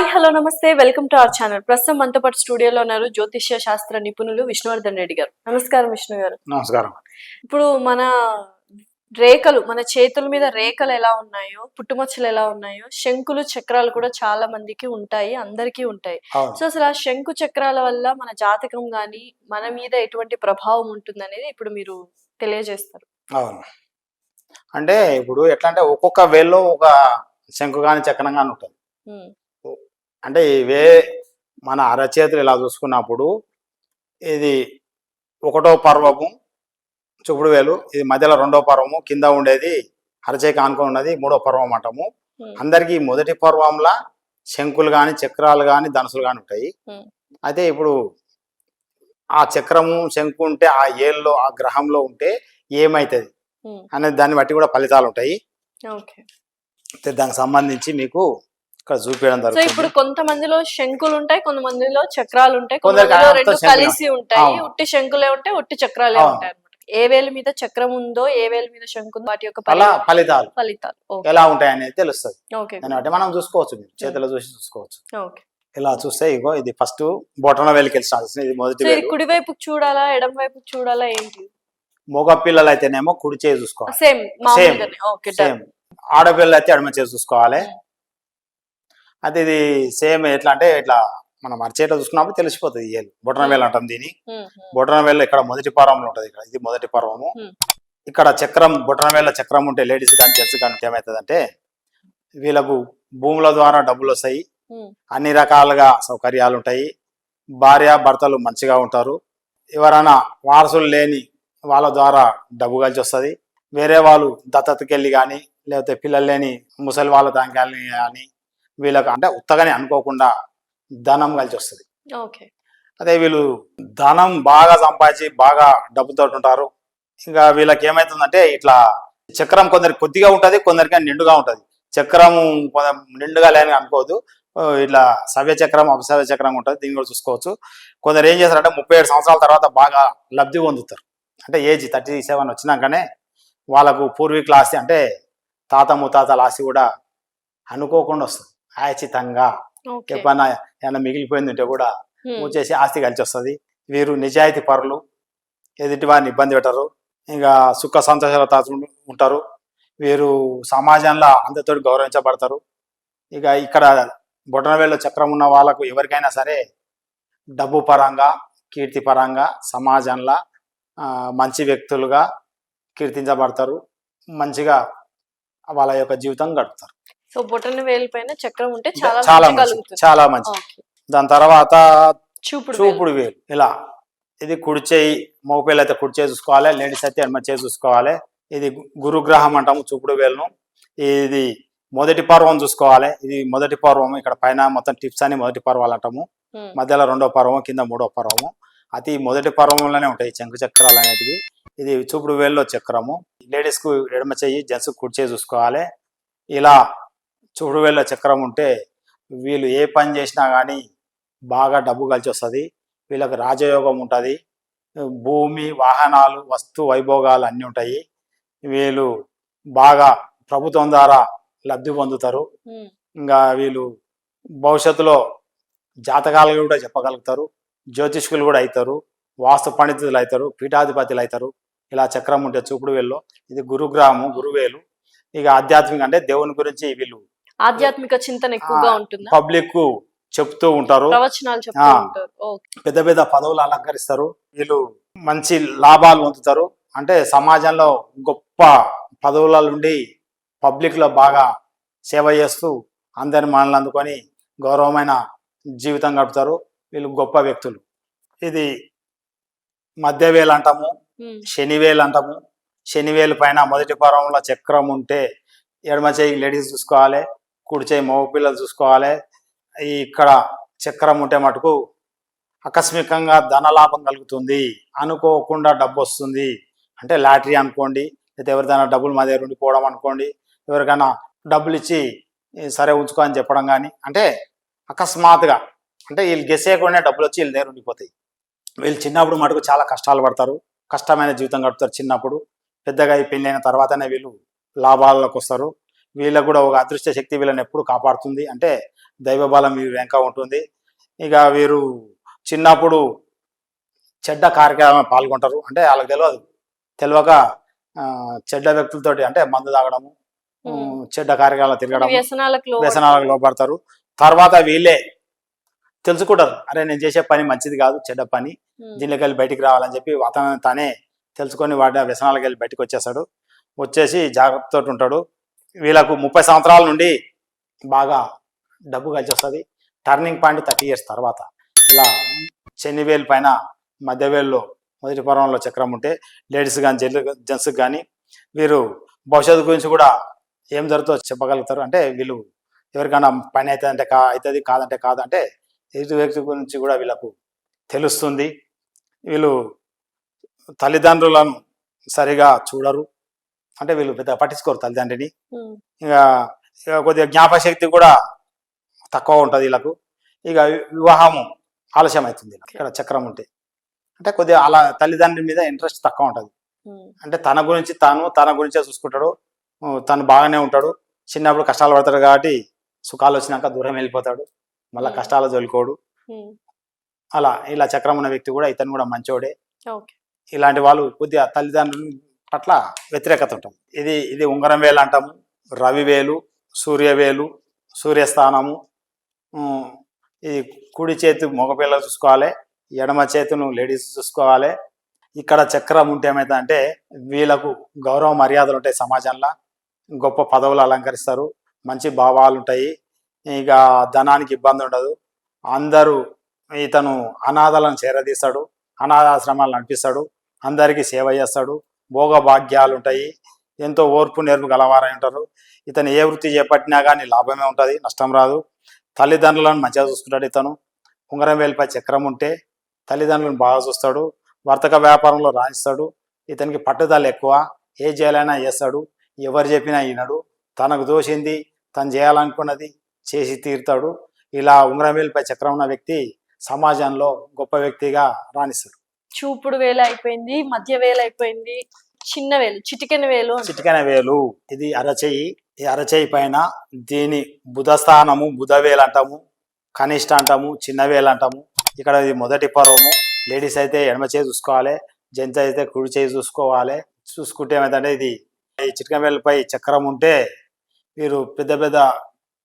Hi hello నమస్తే. Welcome to our channel. ప్రస్తుతం మనతో పాటు స్టూడియోలో ఉన్నారు జ్యోతిష్య శాస్త్ర నిపుణులు విష్ణువర్ధన్ రెడ్డి గారు. నమస్కారం విష్ణు గారు. నమస్కారం. ఇప్పుడు మన రేఖలు మన చేతుల మీద రేఖలు ఎలా ఉన్నాయో పుట్టుమచ్చలు ఎలా ఉన్నాయో శంకులు చక్రాలు కూడా చాలా మందికి ఉంటాయి అందరికీ ఉంటాయి. సో అసలు ఆ శంకు చక్రాల వల్ల మన జాతకం గాని మన మీద ఎటువంటి ప్రభావం ఉంటుంది అనేది ఇప్పుడు మీరు తెలియజేస్తారు. అవును. అంటే ఇప్పుడు ఎట్లా అంటే ఒక్కొక్క వేల్లో ఒక శంకు కానీ చక్రం కానీ ఉంటుంది. అంటే ఇవే మన అరచేతులు ఇలా చూసుకున్నప్పుడు ఇది ఒకటో పర్వము చూపుడు వేలు ఇది మధ్యలో రెండో పర్వము కింద ఉండేది అరచేకి ఆనుకొని ఉన్నది మూడో పర్వం అంటాము. అందరికీ మొదటి పర్వంలా శంకులు కానీ చక్రాలు కానీ ధనుసులు కానీ ఉంటాయి. అయితే ఇప్పుడు ఆ చక్రము శంకు ఉంటే ఆ ఏల్లో ఆ గ్రహంలో ఉంటే ఏమైతుంది? అనేది దాన్ని బట్టి కూడా ఫలితాలు ఉంటాయి. దానికి సంబంధించి మీకు ఇక్కడ చూపించడం సో ఇప్పుడు జరుగుతుంది కొంతమందిలో శంకులు ఉంటాయి కొంతమందిలో చక్రాలు ఉంటాయి కొందరికి కొంతమందిలో రెండు కలిసి ఉంటాయి. అవును. ఉట్టి శంకులే ఉంటాయి ఉట్టి చక్రాలే అవును. ఉంటాయి ఏ వేలు మీద చక్రం ఉందో ఏ వేలు మీద శంకు ఉందో వాటి యొక్క అలా పరి- ఫలితాలు. ఫలితాలు. ఓకే. ఎలా ఉంటాయి అనేది తెలుస్తుంది. ఓకే. దాన్ని బట్టి మనం చూసుకోవచ్చు మీరు చేతిలో చూసి చూసుకోవచ్చు. ఓకే. ఇలా చూస్తే ఇగో ఇది ఫస్ట్ బొటన వేలికి వెళ్ళి స్టార్ట్ చేస్తుంది. ఇది మొదటి ఇది వేలు. కుడి వైపు చూడాలా ఎడం వైపు చూడాలా ఏంటి? మగ పిల్లలు అయితేనేమో కుడి చేయి చూసుకోవాలి. సేమ్ మామూలుగానే. ఓకే డన్ సేమ్ ఆడపిల్లలు అయితే ఎడమ చేసి చూసుకోవాలి. అయితే ఇది సేమ్ ఎట్లా అంటే ఇట్లా మనం అరచేట్లో చూసుకున్నప్పుడు తెలిసిపోతుంది ఏలు. బొటన వేలు అంటాం దీని బొటన వేలు ఇక్కడ మొదటి పర్వంలో ఉంటుంది ఇక్కడ. ఇది మొదటి పర్వము. ఇక్కడ చక్రం బొటన వేల చక్రం ఉంటే లేడీస్ కానీ జెంట్స్ కానీ ఏమవుతుందంటే వీళ్ళకు భూముల ద్వారా డబ్బులు వస్తాయి. అన్ని రకాలుగా సౌకర్యాలు ఉంటాయి. భార్య భర్తలు మంచిగా ఉంటారు. ఎవరైనా వారసులు లేని వాళ్ళ ద్వారా డబ్బు కలిసి వస్తుంది. వేరే వాళ్ళు దత్తతకెళ్ళి కానీ లేకపోతే పిల్లలు లేని ముసలి వాళ్ళ దానికి కానీ వీళ్ళకి అంటే ఉత్తగానే అనుకోకుండా ధనం కలిసి వస్తుంది. ఓకే. అదే వీళ్ళు ధనం బాగా సంపాదించి బాగా డబ్బుతో ఉంటారు ఇంకా వీళ్ళకి ఏమవుతుందంటే ఇట్లా చక్రం కొందరికి కొద్దిగా ఉంటుంది కొందరికి నిండుగా ఉంటుంది. చక్రం నిండుగా లేని అనుకోవద్దు. ఇట్లా సవ్య చక్రం అపసవ్య చక్రం ఉంటుంది దీన్ని కూడా చూసుకోవచ్చు. కొందరు ఏం చేస్తారంటే ముప్పై ఏడు సంవత్సరాల తర్వాత బాగా లబ్ధి పొందుతారు. అంటే ఏజ్ థర్టీ సెవెన్ వచ్చినాకనే వాళ్ళకు పూర్వీకుల ఆస్తి అంటే తాత ముత్తాతల ఆస్తి కూడా అనుకోకుండా వస్తుంది. ఆచితంగా ఎప్పుడన్నా ఏమైనా మిగిలిపోయింది ఉంటే కూడా వచ్చేసి ఆస్తి కలిసి వస్తుంది వీరు నిజాయితీ పరులు ఎదుటి వారిని ఇబ్బంది పెట్టరు ఇంకా సుఖ సంతోషాలతో ఉంటారు. వీరు సమాజంలో అందరితో గౌరవించబడతారు. ఇక ఇక్కడ బొటనవేలు చక్రం ఉన్న వాళ్ళకు ఎవరికైనా సరే డబ్బు పరంగా కీర్తి పరంగా సమాజంలో మంచి వ్యక్తులుగా కీర్తించబడతారు. మంచిగా వాళ్ళ యొక్క జీవితం గడుపుతారు. సో బొటన వేలు పైన చక్రం ఉంటే చాలా చాలా మంచి మంచి కలుగుతుంది. చాలా మంచి ఓకే. దాని తర్వాత చూపుడు వేలు. చూపుడు వేలు. ఇలా. ఇది కుడి చేయి మగపిల్లలు అయితే కుడి చేయి చూసుకోవాలి లేడీస్ అయితే ఎడమ చేయి చూసుకోవాలి. ఇది గు- గురుగ్రహం అంటాము చూపుడు వేలును. ఇది మొదటి పర్వం చూసుకోవాలి. ఇది మొదటి పర్వం ఇక్కడ పైన మొత్తం టిప్స్ అని మొదటి పర్వాలు అంటాము. ఉమ్, మధ్యలో రెండో పర్వం కింద మూడో పర్వము. అతి మొదటి పర్వంలోనే ఉంటాయి శంకు చక్రాలు అనేటివి. ఇది చూపుడు వేల్లో చక్రము. లేడీస్కు ఎడమ చెయ్యి జెంట్స్ కుడి చేయి చూసుకోవాలి. ఇలా చూపుడు వేల్లో చక్రం ఉంటే వీళ్ళు ఏ పని చేసినా కానీ బాగా డబ్బు కలిసి వస్తుంది వీళ్ళకి రాజయోగం ఉంటుంది. భూమి వాహనాలు వస్తు వైభోగాలు అన్నీ ఉంటాయి. వీళ్ళు బాగా ప్రభుత్వం ద్వారా లబ్ధి పొందుతారు. ఇంకా వీళ్ళు భవిష్యత్తులో జాతకాలు కూడా చెప్పగలుగుతారు. జ్యోతిష్కులు కూడా అవుతారు వాస్తు పండితులు అవుతారు పీఠాధిపతులు అవుతారు ఇలా చక్రం ఉంటే చూపుడు వేల్లో. ఇది గురుగ్రహము గురువేలు. ఇక ఆధ్యాత్మిక అంటే దేవుని గురించి వీళ్ళు ఆధ్యాత్మిక చింతన ఎక్కువగా ఉంటుందా? పబ్లిక్కు చెప్తూ ఉంటారు. ప్రవచనాలు చెప్తూ. ఉంటారు. పెద్ద పెద్ద పదవులు అలంకరిస్తారు. వీళ్ళు మంచి లాభాలు పొందుతారు. అంటే సమాజంలో గొప్ప పదవుల నుండి పబ్లిక్లో బాగా సేవ చేస్తూ అందరిని మనల్ని అందుకొని గౌరవమైన జీవితం గడుపుతారు వీళ్ళు గొప్ప వ్యక్తులు. ఇది మధ్యవేలు అంటాము శనివేలు అంటాము. శనివేలు పైన మొదటి పర్వంలో చక్రం ఉంటే ఎడమ చేయి లేడీస్ చూసుకోవాలి. కుడి చేయి మగ పిల్లలు చూసుకోవాలి. ఇక్కడ చక్రం ఉంటే మటుకు ఆకస్మికంగా ధనలాభం కలుగుతుంది. అనుకోకుండా డబ్బు వస్తుంది. అంటే లాటరీ అనుకోండి లేదా ఎవరిదైనా డబ్బులు మా దగ్గర ఉండిపోవడం అనుకోండి ఎవరికైనా డబ్బులు ఇచ్చి సరే ఉంచుకో అని చెప్పడం కానీ అంటే అకస్మాత్తుగా అంటే వీళ్ళు గెసేయకుండా డబ్బులు వచ్చి వీళ్ళ దగ్గర ఉండిపోతాయి. వీళ్ళు చిన్నప్పుడు మటుకు చాలా కష్టాలు పడతారు. కష్టమైన జీవితం గడుపుతారు చిన్నప్పుడు. పెద్దగా అయి పెళ్ళైన తర్వాతనే వీళ్ళు లాభాలకు వస్తారు. వీళ్ళకు కూడా ఒక అదృష్ట శక్తి వీళ్ళని ఎప్పుడు కాపాడుతుంది. అంటే దైవబలం వీరి వెంక ఉంటుంది. ఇక వీరు చిన్నప్పుడు చెడ్డ కార్యక్రమం పాల్గొంటారు. అంటే వాళ్ళకి తెలియదు తెలియక ఆ, చెడ్డ వ్యక్తులతోటి అంటే మందు తాగడము. చెడ్డ కార్యక్రమాలు తిరగడం వ్యసనాలకు లోపడతారు తర్వాత వీళ్ళే తెలుసుకుంటారు. అరే నేను చేసే పని మంచిది కాదు చెడ్డ పని. ఉమ్. దీనిలోకి వెళ్ళి బయటికి రావాలని చెప్పి అతను తానే తెలుసుకొని వాటి వ్యసనాలకు వెళ్ళి బయటకు వచ్చేస్తాడు. వచ్చేసి జాగ్రత్తతో ఉంటాడు. వీళ్ళకు ముప్పై సంవత్సరాల నుండి బాగా డబ్బు కలిసి వస్తుంది. టర్నింగ్ పాయింట్ థర్టీ ఇయర్స్ తర్వాత ఇలా చెన్నివేలు పైన మధ్యవేలులో మొదటి పర్వంలో చక్రం ఉంటే లేడీస్ కానీ జెంట్ జెంట్స్కి కానీ వీరు భవిష్యత్తు గురించి కూడా ఏం జరుగుతుందో చెప్పగలుగుతారు. అంటే వీళ్ళు ఎవరికైనా పని అయితే అంటే కా అవుతుంది కాదంటే కాదంటే ఎదుటి వ్యక్తి గురించి కూడా వీళ్ళకు తెలుస్తుంది. వీళ్ళు తల్లిదండ్రులను సరిగా చూడరు. అంటే వీళ్ళు పెద్ద పట్టించుకోరు తల్లిదండ్రిని. ఇక ఇక కొద్దిగా జ్ఞాపశక్తి కూడా తక్కువ ఉంటుంది వీళ్ళకు. ఇక వివాహము ఆలస్యం అవుతుంది. ఇక్కడ చక్రం ఉంటే. అంటే కొద్దిగా అలా తల్లిదండ్రుల మీద ఇంట్రెస్ట్ తక్కువ ఉంటుంది. అంటే తన గురించి తాను తన గురించే చూసుకుంటాడు. తను బాగానే ఉంటాడు. చిన్నప్పుడు కష్టాలు పడతాడు కాబట్టి సుఖాలు వచ్చినాక దూరం వెళ్ళిపోతాడు. మళ్ళీ. కష్టాలు జోలుకోడు. అలా ఇలా చక్రం ఉన్న వ్యక్తి కూడా ఇతను కూడా మంచోడే. ఇలాంటి వాళ్ళు కొద్దిగా తల్లిదండ్రుల అట్లా వ్యతిరేకత ఉంటుంది. ఇది ఇది ఉంగరం వేలు అంటాము రవి వేలు సూర్యవేలు సూర్యస్థానము ఈ కుడి చేతి మగపిల్లలు చూసుకోవాలి ఎడమ చేతును లేడీస్ చూసుకోవాలి. ఇక్కడ చక్రం ఉంటే ఏమైతే వీళ్ళకు గౌరవ మర్యాదలు ఉంటాయి సమాజంలో. గొప్ప పదవులు అలంకరిస్తారు మంచి భావాలు ఉంటాయి. ఇక ధనానికి ఇబ్బంది ఉండదు. అందరూ ఇతను అనాథలను చేరదీస్తాడు అనాథాశ్రమాలు నడిపిస్తాడు అందరికీ సేవ చేస్తాడు. భోగభాగ్యాలు ఉంటాయి ఎంతో ఓర్పు నేర్పు గలవారై ఉంటారు. ఇతను ఏ వృత్తి చేపట్టినా కానీ లాభమే ఉంటుంది నష్టం రాదు. తల్లిదండ్రులను మంచిగా చూసుకుంటాడు ఇతను. ఉంగరం వేలిపై చక్రం ఉంటే తల్లిదండ్రులను బాగా చూస్తాడు. వర్తక వ్యాపారంలో రాణిస్తాడు. ఇతనికి పట్టుదల ఎక్కువ. ఏ చేయాలైనా చేస్తాడు. ఎవరు చెప్పినా వినడు. తనకు దోషింది? తను చేయాలనుకున్నది చేసి తీరుతాడు. ఇలా ఉంగరం వేలిపై చక్రం ఉన్న వ్యక్తి సమాజంలో గొప్ప వ్యక్తిగా రాణిస్తాడు. చూపుడు వేలు అయిపోయింది మధ్య వేలు అయిపోయింది చిన్న వేలు చిటికెన వేలు. చిటికెన వేలు ఇది అరచేయి ఈ అరచేయి పైన దీని బుధస్థానము బుధవేలు అంటాము కనిష్ట అంటాము చిన్న వేలు అంటాము. ఇక్కడ ఇది మొదటి పర్వము లేడీస్ అయితే ఎడమ చేయి చూసుకోవాలి జెంట్స్ అయితే కుడి చేయి చూసుకోవాలి. చూసుకుంటే ఏమైందంటే ఇది ఈ చిటికెన వేలుపై చక్రం ఉంటే వీరు పెద్ద పెద్ద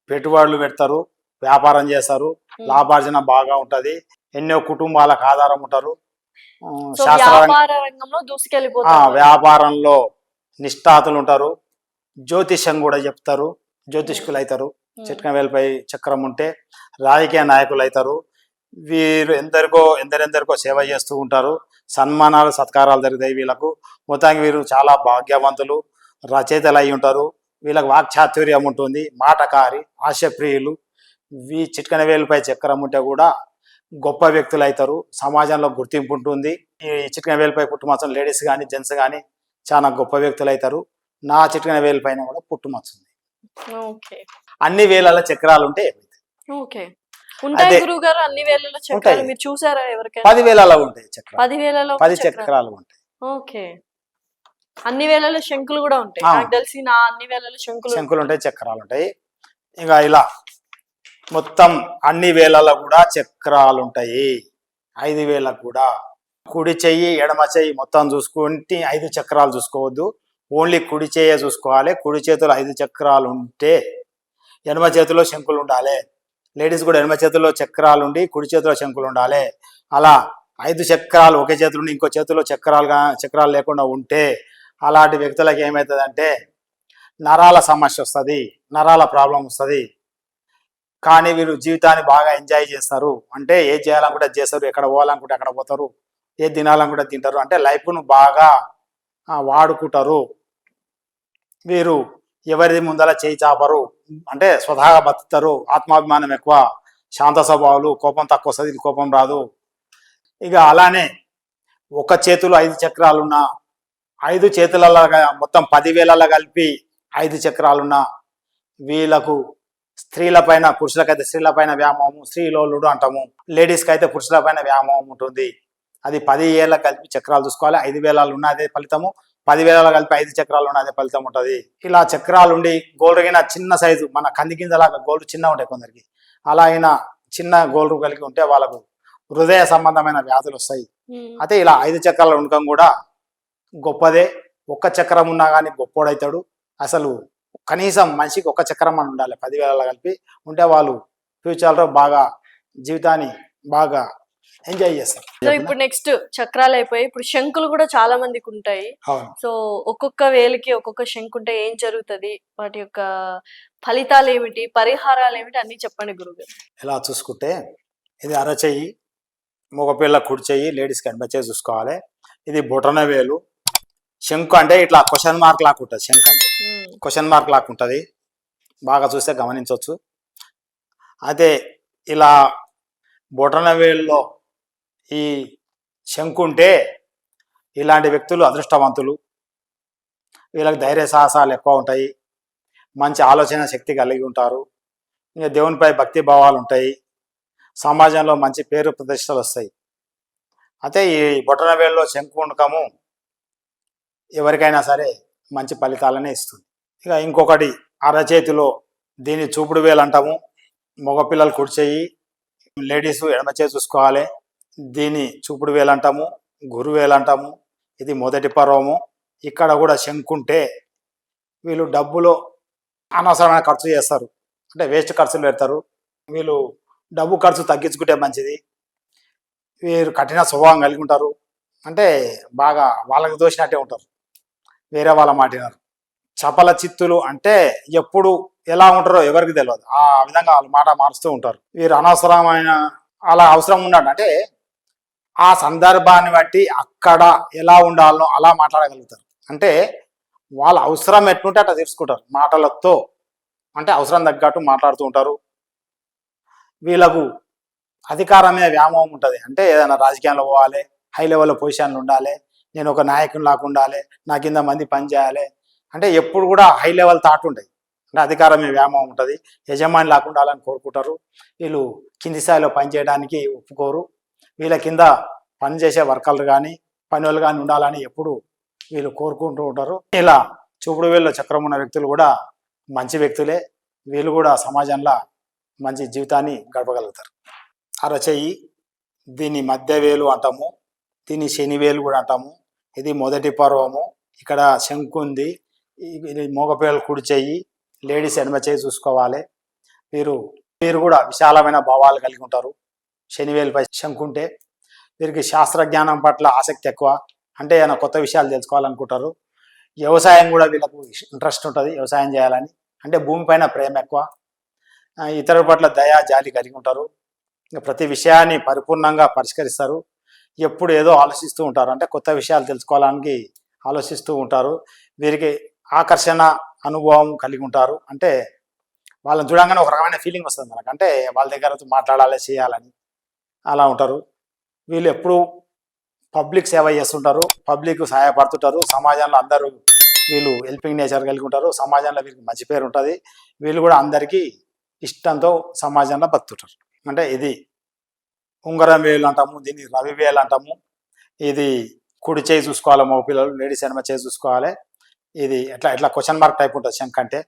పెట్టుబడులు పెడతారు వ్యాపారం చేస్తారు. లాభార్జన బాగా ఉంటది. ఎన్నో కుటుంబాలకు ఆధారం ఉంటారు. వ్యాపార రంగంలో దూసుకెళ్ళిపోతారు వ్యాపారంలో నిష్ఠాతులు ఉంటారు. జ్యోతిష్యం కూడా చెప్తారు. జ్యోతిష్కులు అవుతారు ఉమ్. చిట్కన వేలపై చక్రం ఉంటే రాజకీయ నాయకులు అవుతారు వీరు ఎందరికో ఎందరెందరికో సేవ చేస్తూ ఉంటారు. సన్మానాలు సత్కారాలు జరుగుతాయి వీళ్ళకు. మొత్తానికి వీరు చాలా భాగ్యవంతులు రచయితలు అయి ఉంటారు. వీళ్ళకి వాక్చాతుర్యం ఉంటుంది. మాటకారి ఆశప్రియులు. వీ చిట్కన వేలుపై చక్రం ఉంటే కూడా గొప్ప వ్యక్తులు అవుతారు సమాజంలో గుర్తింపు ఉంటుంది. ఈ చిట్కన వేలుపై పుట్టుమచ్చం లేడీస్ కానీ జెంట్స్ కానీ చాలా గొప్ప వ్యక్తులు అవుతారు నా చిట్కన వేలు పైన కూడా పుట్టుమచ్చ ఉంది అన్ని వేళల చక్రాలు ఉంటే ఏమవుతాయి? ఓకే. ఉంటాయి. గురువు గారు అన్ని వేలలో చక్రాలు. మీరు చూసారా ఎవరికైనా? పది వేలలో ఉంటాయి చక్రాలు. పది వేలలో పది చక్రాలు. ఉంటాయి. ఓకే. అన్ని వేలలో శంకులు కూడా ఉంటాయి. నాకు తెలిసి నా అన్ని వేలలో శంకులు శంకులు ఉంటాయి చక్రాలు ఉంటాయి. ఇంకా ఇలా మొత్తం అన్ని వేళల కూడా చక్రాలు ఉంటాయి ఐదు వేలకు కూడా. కుడి చెయ్యి ఎడమ చెయ్యి మొత్తం చూసుకుంటే ఐదు చక్రాలు చూసుకోవద్దు. ఓన్లీ కుడి చేయ చూసుకోవాలి. కుడి చేతిలో ఐదు చక్రాలు ఉంటే ఎడమ చేతిలో శంకులు ఉండాలి లేడీస్ కూడా ఎడమ చేతిలో చక్రాలు ఉండి కుడి చేతిలో శంకులు ఉండాలి అలా ఐదు చక్రాలు ఒకే చేతిలో ఉండి ఇంకో చేతిలో చక్రాలుగా చక్రాలు లేకుండా ఉంటే అలాంటి వ్యక్తులకు ఏమవుతుందంటే నరాల సమస్య వస్తుంది నరాల ప్రాబ్లం వస్తుంది. కానీ వీరు జీవితాన్ని బాగా ఎంజాయ్ చేస్తారు. అంటే ఏ చేయాలనుకుంటే చేస్తారు. ఎక్కడ పోవాలనుకుంటే అక్కడ పోతారు. ఏ తినాలనుకుంటే తింటారు. అంటే లైఫ్ను బాగా వాడుకుంటారు. వీరు ఎవరిది ముందర చేయి చాపరు. అంటే స్వతహాగా బతుకుతారు. ఆత్మాభిమానం ఎక్కువ. శాంత స్వభావాలు. కోపం తక్కువ వస్తుంది. కోపం రాదు. ఇక అలానే ఒక చేతిలో ఐదు చక్రాలున్న ఐదు చేతులలో మొత్తం పదివేలలో కలిపి ఐదు చక్రాలున్న వీళ్ళకు స్త్రీల పైన పురుషులకైతే స్త్రీల పైన వ్యామోహం స్త్రీలోలుడు అంటాము లేడీస్కి అయితే పురుషుల పైన వ్యామోహం ఉంటుంది. అది పది ఏళ్ళ కలిపి చక్రాలు చూసుకోవాలి. ఐదు వేలాలు ఉన్న అదే ఫలితము పది వేల కలిపి ఐదు చక్రాలు ఉన్న అదే ఫలితం ఉంటుంది. ఇలా చక్రాలు ఉండి గోల్డ్ గిన చిన్న సైజు మన కంది గింజలాగా గోల్డ్ చిన్న ఉంటాయి కొందరికి. అలా అయినా చిన్న గోల్రు కలిగి ఉంటే వాళ్ళకు హృదయ సంబంధమైన వ్యాధులు వస్తాయి. అయితే ఇలా ఐదు చక్రాల ఉండకం కూడా గొప్పదే. ఒక్క చక్రం ఉన్నా కానీ గొప్పోడవుతాడు అసలు కనీసం మనిషికి ఒక్క చక్రం అని ఉండాలి. పదివేల కలిపి ఉంటే వాళ్ళు ఫ్యూచర్లో బాగా జీవితాన్ని బాగా ఎంజాయ్ చేస్తారు. సో ఇప్పుడు నెక్స్ట్ చక్రాలు అయిపోయి ఇప్పుడు శంకులు కూడా చాలా మందికి ఉంటాయి. సో ఒక్కొక్క వేలికి ఒక్కొక్క శంకు ఉంటే ఏం జరుగుతది? వాటి యొక్క ఫలితాలు ఏమిటి? పరిహారాలు ఏమిటి? అన్ని చెప్పండి గురుగారు. ఇలా చూసుకుంటే ఇది అరచెయ్యి మగపిల్ల కుడి చెయ్యి లేడీస్కి చేయి చూసుకోవాలి. ఇది బొటన వేలు శంకు అంటే ఇట్లా క్వశ్చన్ మార్క్ లాగా ఉంటుంది శంకు అంటే. క్వశ్చన్ మార్క్ లాగా ఉంటుంది. బాగా చూస్తే గమనించవచ్చు. అయితే ఇలా బొటన వేలులో ఈ శంకు ఉంటే ఇలాంటి వ్యక్తులు అదృష్టవంతులు. వీళ్ళకి ధైర్య సాహసాలు ఎక్కువ ఉంటాయి. మంచి ఆలోచన శక్తి కలిగి ఉంటారు. ఇంకా దేవునిపై భక్తి భావాలు ఉంటాయి. సమాజంలో మంచి పేరు ప్రతిష్టలు వస్తాయి. అయితే ఈ బొటన వేలులో శంకు ఉండకము ఎవరికైనా సరే మంచి ఫలితాలనే ఇస్తుంది. ఇక ఇంకొకటి అరచేతిలో దీన్ని చూపుడు వేలు అంటాము మగపిల్లలు కుడి లేడీస్ ఎడమ చేయి చూసుకోవాలి. దీన్ని చూపుడు వేలు అంటాము గురు వేలు అంటాము ఇది మొదటి పర్వము. ఇక్కడ కూడా శంకుంటే వీళ్ళు డబ్బులో అనవసరమైన ఖర్చు చేస్తారు. అంటే వేస్ట్ ఖర్చులు పెడతారు. వీళ్ళు డబ్బు ఖర్చు తగ్గించుకుంటే మంచిది. వీరు కఠిన స్వభావం కలిగి ఉంటారు. అంటే బాగా వాళ్ళకి దోషినట్టే ఉంటారు. వేరే వాళ్ళ మాటినారు చపల చిత్తులు అంటే ఎప్పుడు ఎలా ఉంటారో ఎవరికి తెలియదు ఆ విధంగా వాళ్ళు మాట మారుస్తూ ఉంటారు. వీరు అనవసరమైన అలా అవసరం ఉన్నాడు అంటే ఆ సందర్భాన్ని బట్టి అక్కడ ఎలా ఉండాలో అలా మాట్లాడగలుగుతారు. అంటే వాళ్ళ అవసరం ఎట్లుంటే అట్లా తీసుకుంటారు మాటలతో. అంటే అవసరం తగ్గట్టు మాట్లాడుతూ ఉంటారు. వీళ్ళకు అధికారం మీద వ్యామోహం ఉంటుంది. అంటే ఏదైనా రాజకీయాల్లో పోవాలి హై లెవెల్లో పొజిషన్లు ఉండాలి నేను ఒక నాయకుని లాగా ఉండాలి నా కింద మంది పని చేయాలి అంటే ఎప్పుడు కూడా హై లెవెల్ థాట్ ఉంటాయి. అంటే అధికారం మీద వ్యామోహం ఉంటుంది. యజమాని లాగా ఉండాలని కోరుకుంటారు. వీళ్ళు కింది స్థాయిలో పని చేయడానికి ఒప్పుకోరు. వీళ్ళ కింద పని చేసే వర్కర్లు కానీ పనులు వాళ్ళు కానీ ఉండాలని ఎప్పుడు వీళ్ళు కోరుకుంటూ ఉంటారు. ఇలా చూపుడు వేళ్ళు చక్రం ఉన్న వ్యక్తులు కూడా మంచి వ్యక్తులే. వీళ్ళు కూడా సమాజంలో మంచి జీవితాన్ని గడపగలుగుతారు. అరచేయి దీన్ని మధ్య వేలు అంటాము. దీన్ని శనివేలు కూడా అంటాము. ఇది మొదటి పర్వము. ఇక్కడ శంకు ఉంది. ఇది మగపిల్లలు కుడి చెయ్యి లేడీస్ ఎడమ చేయి చూసుకోవాలి. వీరు వీరు కూడా విశాలమైన భావాలు కలిగి ఉంటారు. శనివేలుపై శంకుంటే వీరికి శాస్త్రజ్ఞానం పట్ల ఆసక్తి ఎక్కువ. అంటే ఏమైనా కొత్త విషయాలు తెలుసుకోవాలనుకుంటారు. వ్యవసాయం కూడా వీళ్ళకు ఇంట్రెస్ట్ ఉంటుంది వ్యవసాయం చేయాలని. అంటే భూమిపైన ప్రేమ ఎక్కువ. ఇతరుల పట్ల దయా జాలి కలిగి ఉంటారు. ప్రతి విషయాన్ని పరిపూర్ణంగా పరిష్కరిస్తారు. ఎప్పుడు ఏదో ఆలోచిస్తూ ఉంటారు. అంటే కొత్త విషయాలు తెలుసుకోవడానికి ఆలోచిస్తూ ఉంటారు. వీరికి ఆకర్షణ అనుభవం కలిగి ఉంటారు. అంటే వాళ్ళని చూడంగానే ఒక రకమైన ఫీలింగ్ వస్తుంది మనకు. అంటే వాళ్ళ దగ్గర మాట్లాడాలి చేయాలని అలా ఉంటారు. వీళ్ళు ఎప్పుడు పబ్లిక్ సేవ చేస్తుంటారు. పబ్లిక్ సహాయపడుతుంటారు. సమాజంలో అందరూ వీళ్ళు హెల్పింగ్ నేచర్ కలిగి ఉంటారు. సమాజంలో వీరికి మంచి పేరు ఉంటుంది. వీళ్ళు కూడా అందరికీ ఇష్టంతో సమాజంలో బతుకుతారు అంటే ఇది ఉంగరం వేలు అంటాము దీన్ని రవి వేలు అంటాము ఇది కుడి చేయి చూసుకోవాలి మగ పిల్లలు లేడీస్ ఎనమ చేయి చూసుకోవాలి. ఇది ఎట్లా ఎట్లా క్వశ్చన్ మార్క్ టైప్ ఉంటుంది శంఖ అంటే.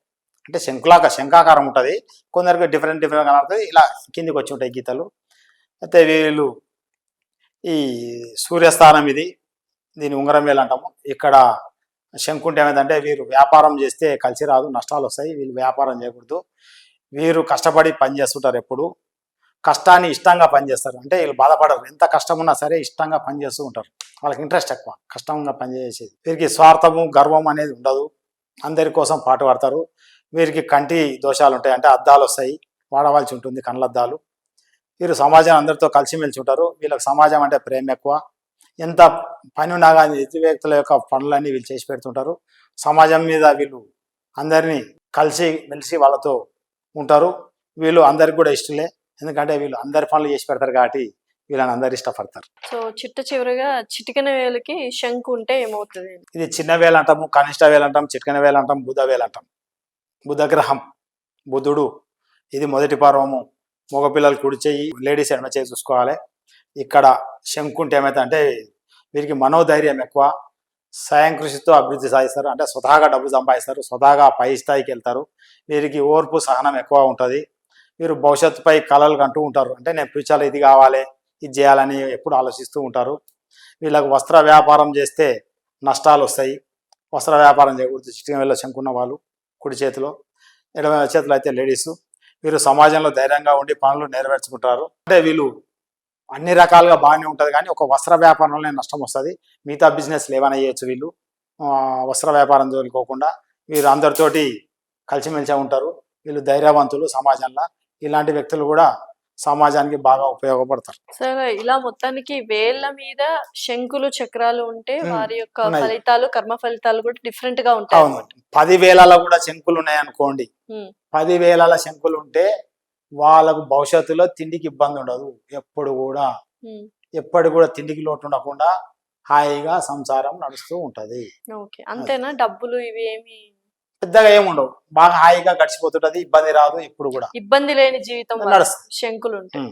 అంటే శంఖులాగా శంఖాకారం ఉంటుంది. కొందరికి డిఫరెంట్ డిఫరెంట్ కనబడుతుంది ఇలా కిందికి వచ్చి ఉంటాయి గీతలు. అయితే వీళ్ళు ఈ సూర్యస్థానం ఇది దీని ఉంగరం వేలు అంటాము ఇక్కడ శంకుంటే ఏమైందంటే వీరు వ్యాపారం చేస్తే కలిసి రాదు నష్టాలు వస్తాయి. వీళ్ళు వ్యాపారం చేయకూడదు. వీరు కష్టపడి పని చేస్తుంటారు ఎప్పుడు. కష్టాన్ని ఇష్టంగా పనిచేస్తారు. అంటే వీళ్ళు బాధపడరు. ఎంత కష్టం ఉన్నా సరే ఇష్టంగా పని చేస్తూ ఉంటారు. వాళ్ళకి ఇంట్రెస్ట్ ఎక్కువ. కష్టంగా పనిచేసేది. వీరికి స్వార్థము గర్వం అనేది ఉండదు. అందరి కోసం పాటు పడతారు. వీరికి కంటి దోషాలు ఉంటాయి. అంటే అద్దాలు వస్తాయి. వాడవలసి ఉంటుంది కళ్ళద్దాలు వీరు సమాజం అందరితో కలిసిమెలిసి ఉంటారు. వీళ్ళకి సమాజం అంటే ప్రేమ ఎక్కువ. ఎంత పని ఉన్నా కానీ ఎదుటి వ్యక్తుల యొక్క పనులన్నీ వీళ్ళు చేసి పెడుతుంటారు. సమాజం మీద వీళ్ళు అందరినీ కలిసి మెలిసి వాళ్ళతో ఉంటారు. వీళ్ళు అందరికి కూడా ఇష్టలే. ఎందుకంటే వీళ్ళు అందరి పనులు చేసి పెడతారు కాబట్టి వీళ్ళని అందరు ఇష్టపడతారు. సో చిట్ట చివరిగా చిటికెన వేలకి శంకు ఉంటే ఏమవుతుంది? ఇది చిన్న వేలు అంటాము కనిష్ట వేలు అంటాం చిట్కన వేలు అంటాం బుధ వేలు అంటాం బుధ గ్రహం బుధుడు ఇది మొదటి పర్వము. మగపిల్లలు కుడి చెయ్యి లేడీస్ ఎడమ చేయి చూసుకోవాలి. ఇక్కడ శంకుంటే ఏమైతే అంటే వీరికి మనోధైర్యం ఎక్కువ. స్వయం కృషితో అభివృద్ధి సాధిస్తారు. అంటే స్వతహాగా డబ్బు సంపాదిస్తారు. స్వతహాగా పై స్థాయికి వెళ్తారు. వీరికి ఓర్పు సహనం ఎక్కువ ఉంటుంది. వీరు భవిష్యత్తుపై కళలు కంటూ ఉంటారు. అంటే నేను ఫ్యూచర్లో ఇది కావాలి ఇది చేయాలని ఎప్పుడు ఆలోచిస్తూ ఉంటారు. వీళ్ళకు వస్త్ర వ్యాపారం చేస్తే నష్టాలు వస్తాయి. వస్త్ర వ్యాపారం చేయకూడదు చిటికం వెళ్ళ శంకున్న వాళ్ళు కుడి చేతిలో ఎడమ చేతిలో అయితే లేడీస్ వీరు సమాజంలో ధైర్యంగా ఉండి పనులు నెరవేర్చుకుంటారు. అంటే వీళ్ళు అన్ని రకాలుగా బాగానే ఉంటుంది కానీ ఒక వస్త్ర వ్యాపారంలోనే నష్టం వస్తుంది. మిగతా బిజినెస్లు ఏమైనా చేయొచ్చు వీళ్ళు. ఆ, వస్త్ర వ్యాపారం జోలికోకుండా వీరు అందరితోటి కలిసిమెలిసి ఉంటారు. వీళ్ళు ధైర్యవంతులు సమాజంలో. ఇలాంటి వ్యక్తులు కూడా సమాజానికి బాగా ఉపయోగపడతారు. సరే ఇలా మొత్తానికి వేళ్ళ మీద శంకులు చక్రాలు ఉంటే వారి యొక్క. ఫలితాలు కర్మ ఫలితాలు కూడా డిఫరెంట్గా ఉంటాయి అవును. పది వేలలో కూడా శంకులు ఉన్నాయి అనుకోండి. పది వేల శంకులు ఉంటే వాళ్ళకు భవిష్యత్తులో తిండికి ఇబ్బంది ఉండదు. ఎప్పుడు కూడా. ఎప్పటి కూడా తిండికి లోటు ఉండకుండా హాయిగా సంసారం నడుస్తూ ఉంటది. అంతేనా? డబ్బులు ఇవి ఏమి పెద్దగా ఏముండవు బాగా హాయిగా గడిచిపోతుంటది ఇబ్బంది రాదు ఇప్పుడు కూడా. ఇబ్బంది లేని జీవితం నడుస్తుంది. శంకులు ఉంటాయి.